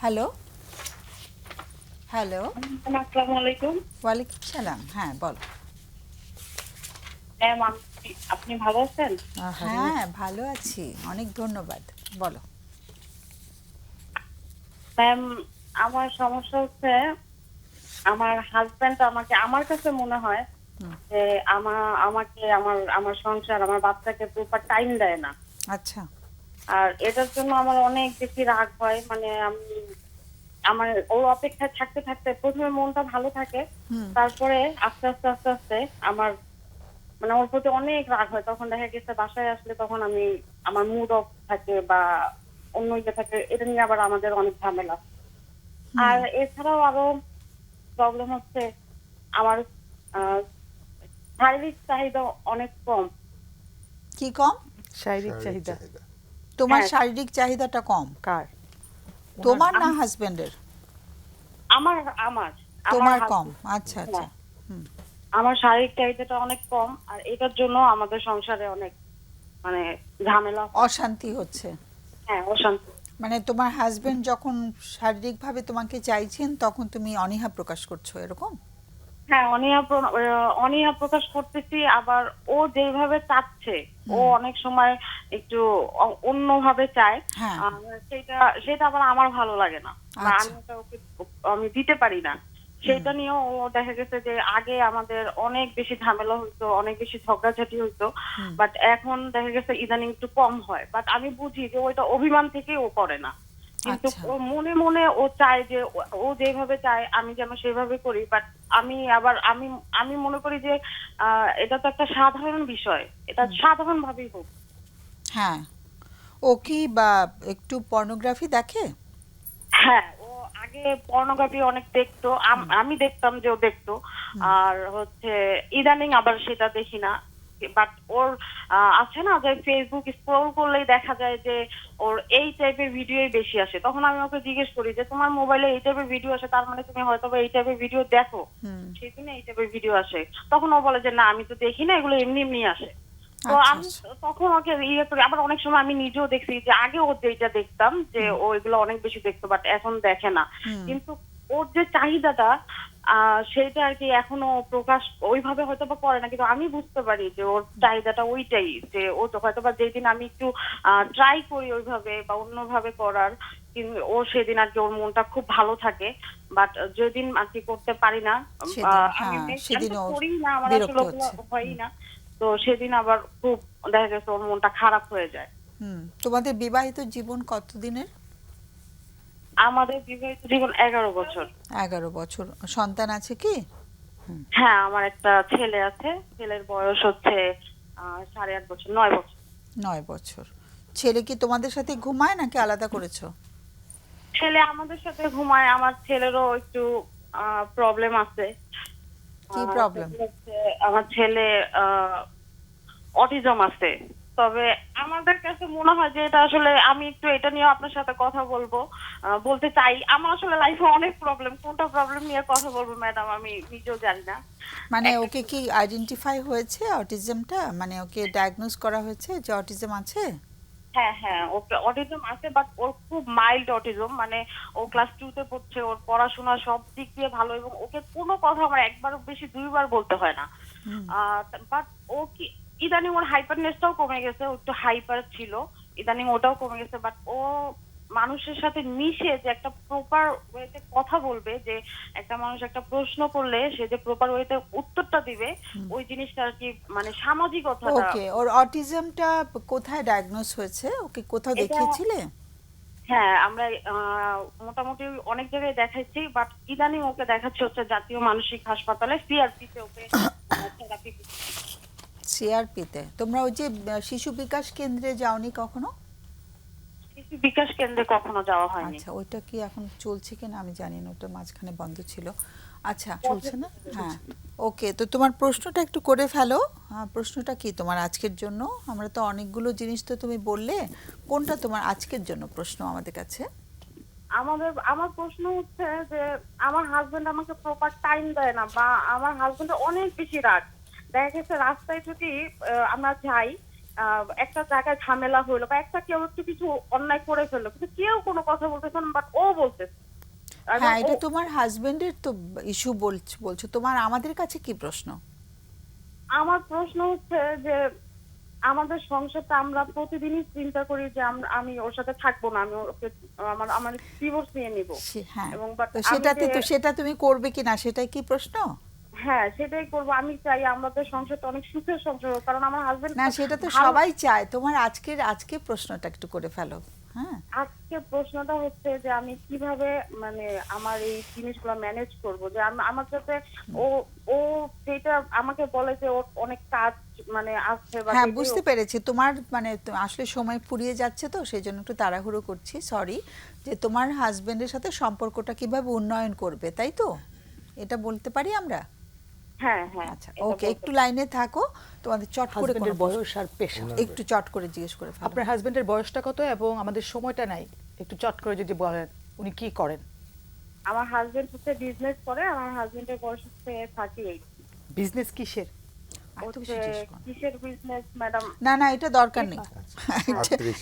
Hello hello আসসালামু আলাইকুম। ওয়ালাইকুম সালাম। হ্যাঁ বলো। ম্যাম আপনি- ভালো আছেন? হ্যাঁ ভালো আছি। অনেক ধন্যবাদ। বলো। ম্যাম আমার সমস্যা হচ্ছে আমার হাজবেন্ড আমাকে আমার কাছে মনে হয় যে আমার আমাকে আমার আমার সংসার আমার বাচ্চাকে প্রপার টাইম দেয় না। আচ্ছা। আর এটার জন্য আমার অনেক বেশি রাগ হয় মানে আমি আমার ওর অপেক্ষায় থাকতে থাকতে প্রথমে মনটা ভালো থাকে তারপরে আস্তে আস্তে আস্তে আস্তে আমার মানে ওর প্রতি অনেক রাগ হয় তখন দেখা গেছে বাসায় আসলে তখন আমি আমার মুড অফ থাকে বা অন্য ইয়ে থাকে এটা নিয়ে আবার আমাদের অনেক ঝামেলা। আর এছাড়াও আরও প্রবলেম হচ্ছে আমার আহ, শারীরিক চাহিদা অনেক কম। কি কম? শারীরিক চাহিদা। তোমার হ্যাঁ। শারীরিক চাহিদাটা কম। কার? তোমার না হাজবেন্ডের আমার আমার। তোমার কম। আচ্ছা আচ্ছা। হ্যাঁ। আমার শারীরিক চাহিদাটা অনেক কম আর এটার জন্য আমাদের সংসারে অনেক মানে ঝামেলা অশান্তি হচ্ছে। হ্যাঁ অশান্তি। মানে তোমার হাজবেন্ড যখন শারীরিকভাবে তোমাকে চাইছেন তখন তুমি অনীহা প্রকাশ করছ এরকম? হ্যাঁ অনীহা প্র- আহ, অনীহা প্রকাশ করতেছি আবার ও যেভাবে চাচ্ছে ও অনেক সময় একটু অ- অন্যভাবে চায়। হ্যাঁ। আর সেটা সেটা আবার আমার ভালো লাগে না। বা আচ্ছা। আমি ওটা ওকে আমি দিতে পারি না। সেটা নিয়েও ও দেখা গেছে যে আগে আমাদের অনেক বেশি ঝামেলা হইতো অনেক বেশি ঝগড়াঝাটি হইতো। বাট এখন দেখা গেছে ইদানিং একটু কম হয়। বাট আমি বুঝি যে ওইটা অভিমান থেকে ও করে না। কিন্তু আচ্ছা। মনে মনে ও চায় যে ও- যেভাবে চায় আমি যেন সেভাবে করি বাট আমি আবার আমি আমি মনে করি যে এটা তো একটা সাধারণ বিষয়। এটা সাধারণ ভাবেই হোক। হ্যাঁ। ও কি বা একটু পর্নোগ্রাফি দেখে? হ্যাঁ ও আগে পর্নোগ্রাফি অনেক দেখতো। আমি দেখতাম যে ও দেখতো। আর হচ্ছে ইদানিং আবার সেটা দেখি না। বাট ওর আছে না যে ফেসবুক স্ক্রল করলেই দেখা যায় যে ওর এই টাইপের ভিডিওই বেশি আসে। তখন আমি ওকে জিজ্ঞেস করি যে তোমার মোবাইলে এই টাইপের ভিডিও আসে? তার মানে তুমি হয়তো এই টাইপের ভিডিও দেখো। সেই জন্য এই টাইপের ভিডিও আসে। তখন ও বলে যে না আমি তো দেখি না এগুলো এমনি এমনি আসে। তো আচ্ছা, আমি তখন ওকে ইয়ে করি। আবার অনেক সময় আমি নিজেও দেখছি যে আগে ওর যেটা দেখতাম যে ও এগুলো অনেক বেশি দেখতো বাট এখন দেখে না। কিন্তু ওর যে চাহিদাটা আহ, সেটা আর কি এখনও প্রকাশ ওইভাবে হয়তো বা করে না কিন্তু আমি বুঝতে পারি যে ওর চাহিদাটা ওইটাই যে ও তো হয়তো বা যেদিন আমি একটু ট্রাই করি ওইভাবে বা অন্যভাবে করার ও সেদিন আর কি ওর মনটা খুব ভালো থাকে বাট যেদিন আর কি করতে পারি না হ্যাঁ, করি না আমার আসলে হয়ই না তো সেদিন আবার খুব দেখা গেছে ওর মনটা খারাপ হয়ে যায়। তোমাদের বিবাহিত জীবন কতদিনের? আমাদের বিবাহিত জীবন এগারো বছর। এগারো বছর। সন্তান আছে কি? হ্যাঁ আমার একটা ছেলে আছে। ছেলের বয়স হচ্ছে সাড়ে আট বছর নয় বছর। নয় বছর। ছেলে কি তোমাদের সাথে ঘুমায় নাকি আলাদা করেছ? ছেলে আমাদের সাথে ঘুমায় আমার ছেলেরও একটু প্রবলেম আছে। কি প্রবলেম আমার ছেলে অটিজম আছে। তবে আমাদের কাছে মনে হয় যে এটা আসলে আমি একটু এটা নিয়ে আপনার সাথে কথা বলব বলতে চাই। আমার আসলে লাইফে অনেক প্রবলেম কোনটা প্রবলেম নিয়ে কথা বলব ম্যাডাম আমি নিজেও জানি না। মানে ওকে কি আইডেন্টিফাই হয়েছে অটিজমটা মানে ওকে ডায়াগনোজ করা হয়েছে যে অটিজম আছে? হ্যাঁ হ্যাঁ ওকে অটিজম আছে বাট ওর খুব মাইল্ড অটিজম মানে ও ক্লাস টু তে পড়ছে ওর পড়াশোনা সব দিক দিয়ে ভালো এবং ওকে কোনো কথা আমার একবার বেশি দুইবার বলতে হয় না। বাট ও কি ইদানিং ওর হাইপারনেসটাও কমে গেছে ও একটু হাইপার ছিল ইদানিং ওটাও কমে গেছে বাট ও মানুষের সাথে মিশে যে একটা প্রপার ওয়েতে কথা বলবে যে একটা মানুষ একটা প্রশ্ন করলে সে যে প্রপার ওয়েতে উত্তরটা দিবে ওই জিনিসটা আর কি মানে সামাজিকতাটা ওকে ওর অটিজমটা কোথায় ডায়াগনোজ হয়েছে? ওকে কোথাও দেখিয়েছিলে? হ্যাঁ আমরা মোটামুটি অনেক জায়গায় দেখাচ্ছি বাট ইদানিং ওকে দেখাচ্ছে হচ্ছে জাতীয় মানসিক হাসপাতালে সিআরপি তে ওকে থেরাপি সিআরপিতে তোমরা ওই যে শিশু বিকাশ কেন্দ্রে যাওনি কখনো? শিশু বিকাশ কেন্দ্রে কখনো যাওয়া হয়নি। আচ্ছা ওইটা কি এখন চলছে কিনা আমি জানি না ওটা মাঝখানে বন্ধ ছিল। আচ্ছা চলছে না? হ্যাঁ ওকে তো তোমার প্রশ্নটা একটু করে ফেলো। হ্যাঁ, প্রশ্নটা কি তোমার আজকের জন্য? আমরা তো অনেকগুলো জিনিস তো তুমি বললে কোনটা তোমার আজকের জন্য প্রশ্ন আমাদের কাছে? আমাদের আমার প্রশ্ন হচ্ছে যে আমার হাজবেন্ড আমাকে প্রপার টাইম দেয় না বা আমার হাজবেন্ড অনেক বেশি রাগ। দেখা গেছে রাস্তায় যদি আমরা যাই একটা জায়গায় ঝামেলা হইল বা একটা কেউ একটু কিছু অন্যায় করে ফেলল কিন্তু কেউ কোনো কথা বলতেছে না বাট ও বলতেছে। হ্যাঁ এটা তোমার হাজবেন্ডের তো ইস্যু বলছো বলছো। তোমার আমাদের কাছে কি প্রশ্ন? আমার প্রশ্ন হচ্ছে যে আমাদের সংসারটা আমরা প্রতিদিনই চিন্তা করি যে আমি ওর সাথে থাকব না আমি ওকে আমার আমার ডিভোর্স নিয়ে নিব। হ্যাঁ। এবং সেটাতে তো সেটা তুমি করবে কিনা সেটাই কি প্রশ্ন? হ্যাঁ সেটাই করব। আমি চাই আমাদের সংসারটা অনেক সুখের সংসার হোক কারণ আমার হাজবেন্ড না সেটা তো সবাই চায়। তোমার আজকের আজকে প্রশ্নটা একটু করে ফেলো হ্যাঁ? আজকে প্রশ্নটা হচ্ছে যে আমি কীভাবে মানে আমার এই জিনিসগুলো ম্যানেজ করব? যে আমার সাথে ও ও যেটা আমাকে বলে যে ওর অনেক কাজ মানে বা হ্যাঁ বুঝতে পেরেছি। তোমার মানে আসলে সময় ফুরিয়ে যাচ্ছে তো সেই জন্য একটু তাড়াহুড়ো করছি সরি যে তোমার হাজবেন্ডের সাথে সম্পর্কটা কীভাবে উন্নয়ন করবে তাই তো? এটা বলতে পারি আমরা? হ্যাঁ হ্যাঁ আচ্ছা ওকে একটু লাইনে থাকো তোমাদের চট করে হাজবেন্ডের কোনো বয়স আর পেশা একটু চট করে জিজ্ঞেস করে ফেলো। আপনার হাজবেন্ডের বয়সটা কত এবং আমাদের সময়টা নাই? একটু চট করে যদি বলেন উনি কি করেন? আমার হাজবেন্ড হচ্ছে বিজনেস করে আমার হাজবেন্ডের বয়স হচ্ছে থার্টি এইট বিজনেস কিসের জিজ্ঞেস করো না। কিসের বিজনেস ম্যাডাম না না এটা দরকার নেই।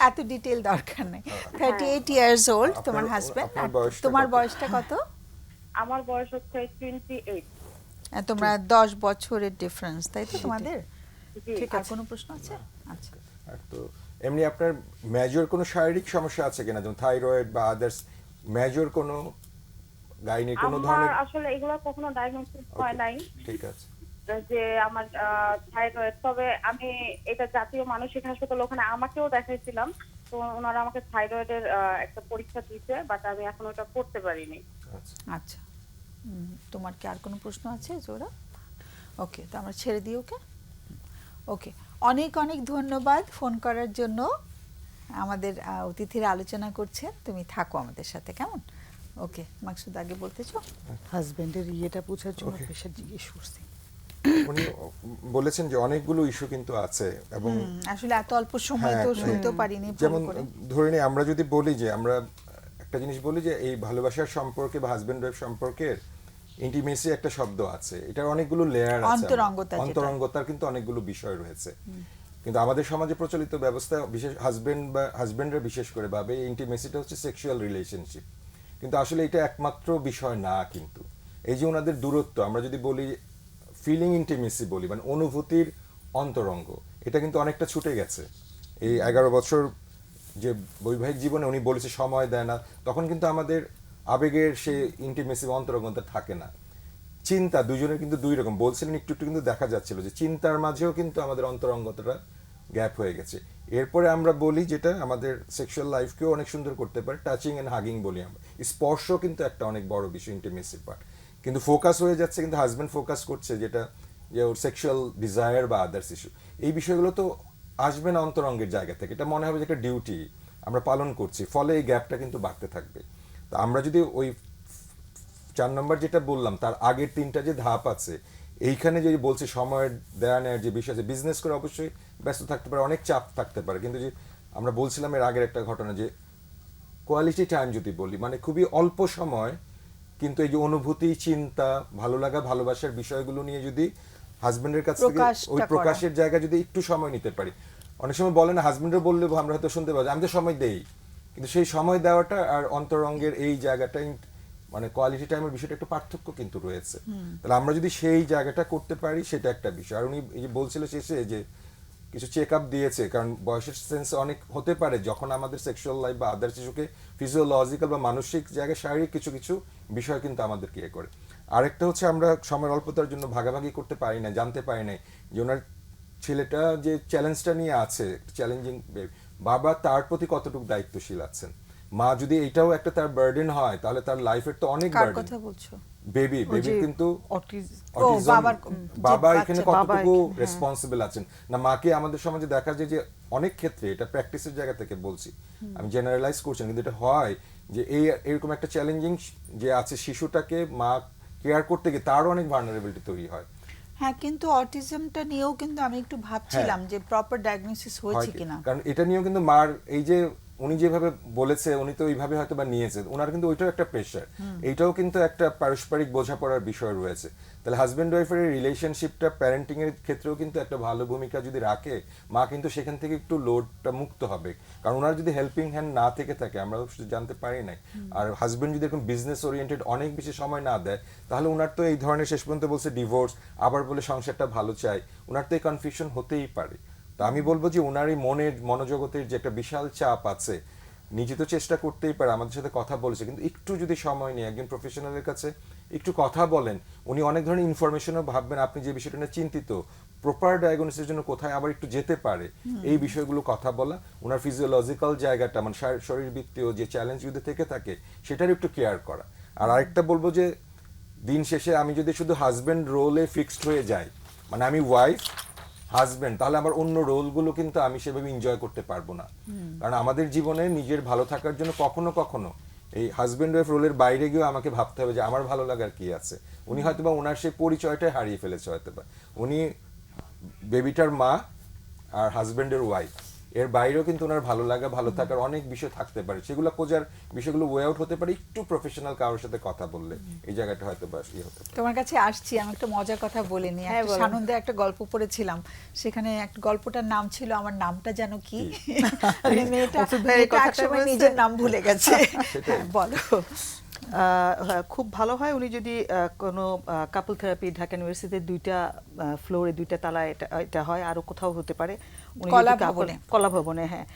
এত ডিটেল দরকার নেই। থার্টি এইট ইয়ার্স ওল্ড তোমার আপনার- হাজবেন্ড আপনার বয়সটা তোমার কত? বয়সটা কত? আমার বয়স হচ্ছে টোয়েন্টি এইট তোমরা দশ বছরের ডিফারেন্স তাই তো তোমাদের? ঠিক আর কোনো প্রশ্ন আছে? আচ্ছা। আর তো এমনি আপনার মেজর কোনো শারীরিক সমস্যা আছে কিনা? যেমন থাইরয়েড বা আদার্স মেজর কোনো গাইনির কোনো ধরনের? আসলে এগুলো কখনো ডায়াগনোসিস হয় নাই। ঠিক আছে। যে আমার থাইরয়েড তবে আমি এটা জাতীয় মানসিক হাসপাতাল ওখানে আমাকেও দেখাইছিলাম। তো ওনারা আমাকে থাইরয়েডের একটা পরীক্ষা দিতে বাট আমি এখন ওটা করতে পারিনি। আচ্ছা। আচ্ছা। তোমার কি আর কোনো প্রশ্ন আছে জোরা ওকে তো আমরা ছেড়ে দিই ওকে? ওকে অনেক অনেক ধন্যবাদ ফোন করার জন্য। আমাদের অতিথিরা আলোচনা করছেন তুমি থাকো আমাদের সাথে কেমন? ওকে মাকসুদ আগে বলতে চাও? হাজবেন্ডের ইয়েটা বোঝার জন্য. পেশা জিজ্ঞেস করছি। উনি বলেছেন যে অনেকগুলো ইস্যু কিন্তু আছে এবং আসলে এত অল্প সময় হ্যাঁ, তো হ্যাঁ। শুনতেও পারিনি যেমন ধরে নিই আমরা যদি বলি যে আমরা একটা জিনিস বলি যে এই ভালোবাসার সম্পর্কে বা হাজবেন্ড ওয়াইফ সম্পর্কের ইন্টিমেসি একটা শব্দ আছে। এটার অনেকগুলো লেয়ার আছে। অন্তরঙ্গতা অন্তরঙ্গতার কিন্তু অনেকগুলো বিষয় রয়েছে। কিন্তু আমাদের সমাজে প্রচলিত ব্যবস্থা বিশেষ হাজবেন্ড বা হাজবেন্ডরা বিশেষ করে ভাবে ইন্টিমেসিটা হচ্ছে সেক্সুয়াল রিলেশনশিপ কিন্তু আসলে এটা একমাত্র বিষয় না কিন্তু। এই যে ওনাদের দূরত্ব আমরা যদি বলি ফিলিং ইন্টিমেসি বলি মানে অনুভূতির অন্তরঙ্গ এটা কিন্তু অনেকটা ছুটে গেছে। এই এগারো বছর যে বৈবাহিক জীবনে উনি বলেছে সময় দেয় না। তখন কিন্তু আমাদের আবেগের সে ইন্টিমেসি অন্তরঙ্গতা থাকে না। চিন্তা দুজনের কিন্তু দুই রকম। বলছিলেন একটু একটু কিন্তু দেখা যাচ্ছিল যে চিন্তার মাঝেও কিন্তু আমাদের অন্তরঙ্গতাটা গ্যাপ হয়ে গেছে। এরপরে আমরা বলি যেটা আমাদের সেক্সুয়াল লাইফকেও অনেক সুন্দর করতে পারে টাচিং অ্যান্ড হাগিং বলি আমরা। স্পর্শ কিন্তু একটা অনেক বড় বিষয় ইন্টিমেসির পার্ট কিন্তু ফোকাস হয়ে যাচ্ছে কিন্তু হাজব্যান্ড ফোকাস করছে যেটা যে ওর সেক্সুয়াল ডিজায়ার বা আদার্স ইস্যু এই বিষয়গুলো তো আসবে না অন্তরঙ্গের জায়গা থেকে। এটা মনে হবে যে একটা ডিউটি আমরা পালন করছি। ফলে এই গ্যাপটা কিন্তু বাড়তে থাকবে। তো আমরা যদি ওই চার নম্বর যেটা বললাম তার আগের তিনটা যে ধাপ আছে এইখানে যদি বলছে সময় দেয়া নেওয়ার যে বিষয় আছে বিজনেস করে অবশ্যই ব্যস্ত থাকতে পারে অনেক চাপ থাকতে পারে। কিন্তু যে আমরা বলছিলাম এর আগের একটা ঘটনা যে কোয়ালিটি টাইম যদি বলি মানে খুবই অল্প সময় কিন্তু এই যে অনুভূতি চিন্তা ভালো লাগা ভালোবাসার বিষয়গুলো নিয়ে যদি হাজবেন্ডের কাছ থেকে ওই প্রকাশের জায়গা যদি একটু সময় নিতে পারি। অনেক সময় বলে না হাজবেন্ডও বললে আমরা হয়তো শুনতে পাবো আমি তো সময় দেই। কিন্তু সেই সময় দেওয়াটা আর অন্তরঙ্গের এই জায়গাটা মানে কোয়ালিটি টাইমের বিষয়টা একটু পার্থক্য কিন্তু রয়েছে। তাহলে আমরা যদি সেই জায়গাটা করতে পারি সেটা একটা বিষয়। আর উনি এই যে বলছিল শেষে যে কিছু চেক আপ দিয়েছে কারণ বয়সের সেন্স অনেক হতে পারে যখন আমাদের সেক্সুয়াল লাইফ বা আদার শিশুকে ফিজিওলজিক্যাল বা মানসিক জায়গায় শারীরিক কিছু কিছু বিষয় কিন্তু আমাদেরকে ইয়ে করে। আরেকটা হচ্ছে আমরা সময়ের অল্পতার জন্য ভাগাভাগি করতে পারি না জানতে পারি না। যে ওনার ছেলেটা যে চ্যালেঞ্জটা নিয়ে আছে চ্যালেঞ্জিং বাবা তার প্রতি কতটুকু দায়িত্বশীল আছেন? মা যদি এটাও একটা তার বার্ডেন হয় তাহলে তার লাইফের তো অনেক বার্ডেন কথা বলছো? বেবি বেবি কিন্তু বাবা এখানে কতটুকু হ্যাঁ। রেসপন্সিবল আছেন? না মাকে আমাদের সমাজে দেখা যায় যে অনেক ক্ষেত্রে এটা প্র্যাকটিসের জায়গা থেকে বলছি। আমি জেনারেলাইজ করছি কিন্তু এটা হয় যে এই এরকম একটা চ্যালেঞ্জিং যে আছে শিশুটাকে মা কেয়ার করতে গিয়ে তারও অনেক ভার্নারেবিলিটি তৈরি হয়। হ্যাঁ কিন্তু অটিজমটা নিয়েও কিন্তু আমি একটু ভাবছিলাম যে প্রপার ডায়াগনোসিস হয়েছে কিনা। কারণ এটা নিয়েও কিন্তু মার এই যে উনি যেভাবে বলেছে উনি তো ওইভাবে হয়তো বা নিয়েছে ওনার কিন্তু ওইটাও একটা প্রেশার এইটাও কিন্তু একটা পারস্পরিক বোঝাপড়ার বিষয় রয়েছে। তাহলে হাজব্যান্ড ওয়াইফের এই রিলেশনশিপটা প্যারেন্টিং এর ক্ষেত্রেও কিন্তু একটা ভালো ভূমিকা যদি রাখে মা কিন্তু সেখান থেকে একটু লোডটা মুক্ত হবে। কারণ ওনার যদি হেল্পিং হ্যান্ড না থেকে থাকে আমরা জানতে পারি নাই। আর হাজব্যান্ড যদি এরকম বিজনেস ওরিয়েন্টেড অনেক বেশি সময় না দেয় তাহলে ওনার তো এই ধরনের শেষ পর্যন্ত বলছে ডিভোর্স আবার বলে সংসারটা ভালো চাই। ওনার তো এই কনফিউশন হতেই পারে। তো আমি বলব যে ওনার এই মনের মনোজগতের যে একটা বিশাল চাপ আছে নিজে তো চেষ্টা করতেই পারে আমাদের সাথে কথা বলেছে কিন্তু একটু যদি সময় নিয়ে একজন প্রফেশনালের কাছে একটু কথা বলেন উনি অনেক ধরনের ইনফরমেশনও ভাববেন আপনি যে বিষয়টা নিয়ে চিন্তিত প্রপার ডায়াগনোসিসের জন্য কোথায় আবার একটু যেতে পারে এই বিষয়গুলো কথা বলা ওনার ফিজিওলজিক্যাল জায়গাটা মানে শার- শরীরবৃত্তীয় যে চ্যালেঞ্জ যদি থেকে থাকে সেটার একটু কেয়ার করা। আর আরেকটা বলব যে দিন শেষে আমি যদি শুধু হাজব্যান্ড রোলে ফিক্সড হয়ে যাই মানে আমি ওয়াইফ হাজবেন্ড তাহলে আমার অন্য রোলগুলো কিন্তু আমি সেভাবে এনজয় করতে পারব না। কারণ আমাদের জীবনে নিজের ভালো থাকার জন্য কখনো কখনো এই হাজবেন্ড ওয়াইফ রোলের বাইরে গিয়েও আমাকে ভাবতে হবে যে আমার ভালো লাগার কি আছে। উনি হয়তো বা ওনার সেই পরিচয়টাই হারিয়ে ফেলেছে হয়তো বা উনি বেবিটার মা আর হাজবেন্ডের ওয়াইফ এর বাইরেও কিন্তু ওনার ভালো লাগা ভালো থাকার অনেক বিষয় থাকতে পারে। সেগুলো খোঁজার বিষয়গুলো ওয়ে আউট হতে পারে। একটু প্রফেশনাল কারোর সাথে কথা বললে এই জায়গাটা হয়তো বা ইয়ে হতে তোমার কাছে আসছি আমি একটা মজার কথা বলে নিই। হ্যাঁ। সানন্দে একটা গল্প পড়েছিলাম। সেখানে একটা গল্পটার নাম ছিল আমার নামটা যেন কি? মেয়েটা একসময় নিজের নাম ভুলে গেছে। বলো। খুব ভালো হয়। উনি যদি কোনো কাপল থেরাপি ঢাকা ইউনিভার্সিটির দুইটা ফ্লোরে দুইটা তালা এটা এটা হয় আরও কোথাও হতে পারে। উনি কলা ভবনে। হ্যাঁ।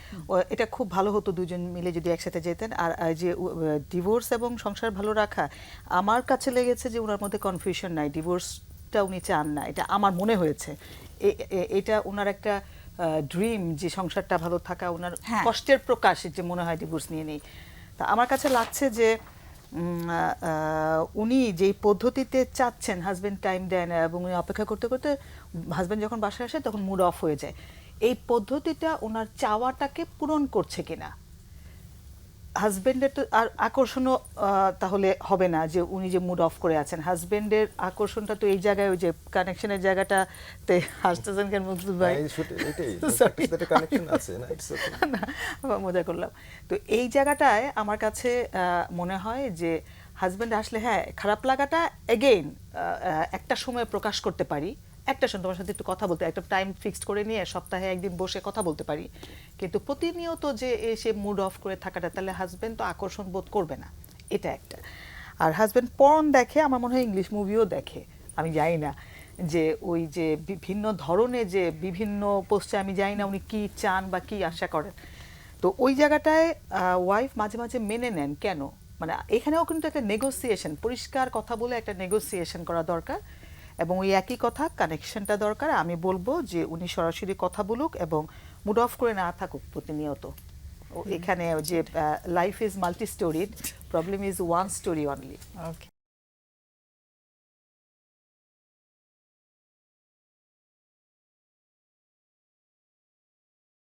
এটা খুব ভালো হতো দুজন মিলে যদি একসাথে যেতেন। আর যে ডিভোর্স এবং সংসার ভালো রাখা আমার কাছে লেগেছে যে ওনার মধ্যে কনফিউশন নাই ডিভোর্সটা উনি চান না এটা আমার মনে হয়েছে। এটা ওনার একটা ড্রিম যে সংসারটা ভালো থাকা ওনার হ্যাঁ। কষ্টের প্রকাশ যে মনে হয় ডিভোর্স নিয়ে নেই। তা আমার কাছে লাগছে যে উনি যেই পদ্ধতিতে চাচ্ছেন হাজব্যান্ড টাইম দেন এবং উনি অপেক্ষা করতে করতে হাজব্যান্ড যখন বাসায় আসে তখন মুড অফ হয়ে যায়। এই পদ্ধতিটা ওনার চাওয়াটাকে পূরণ করছে কিনা? হাজবেন্ডের তো আর আকর্ষণও তাহলে হবে না যে উনি যে মুড অফ করে আছেন। হাজবেন্ডের আকর্ষণটা তো এই জায়গায় ওই যে কানেকশনের জায়গাটাতে হাসতেছেন কেন মুকসুদ ভাই? মজা করলাম। তো এই জায়গাটায় আমার কাছে মনে হয় যে হাজবেন্ড আসলে হ্যাঁ খারাপ লাগাটা এগেইন একটা সময় প্রকাশ করতে পারি। একটা সময় তোমার সাথে একটু কথা বলতে, একটা টাইম ফিক্সড করে নিয়ে সপ্তাহে একদিন বসে কথা বলতে পারি। কিন্তু প্রতিনিয়ত যে এসে মুড অফ করে থাকাটা, তাহলে হাজবেন্ড তো আকর্ষণ বোধ করবে না। এটা একটা। আর হাজবেন্ড পর্ন দেখে, আমার মনে হয় ইংলিশ মুভিও দেখে। আমি জানি না যে ওই যে বিভিন্ন ধরনের যে বিভিন্ন পোস্টে আমি জানি না উনি কি চান বা কি আশা করেন। তো ওই জায়গাটায় ওয়াইফ মাঝে মাঝে মেনে নেন কেন? মানে এখানেও কিন্তু একটা নেগোসিয়েশন পরিষ্কার কথা বলে একটা নেগোসিয়েশন করা দরকার। এবং ওই একই কথা কানেকশনটা দরকার। আমি বলব যে উনি সরাসরি কথা বলুক এবং মুড অফ করে না থাকুক প্রতিনিয়ত। ও এখানে যে life is multi storied problem is one story only okay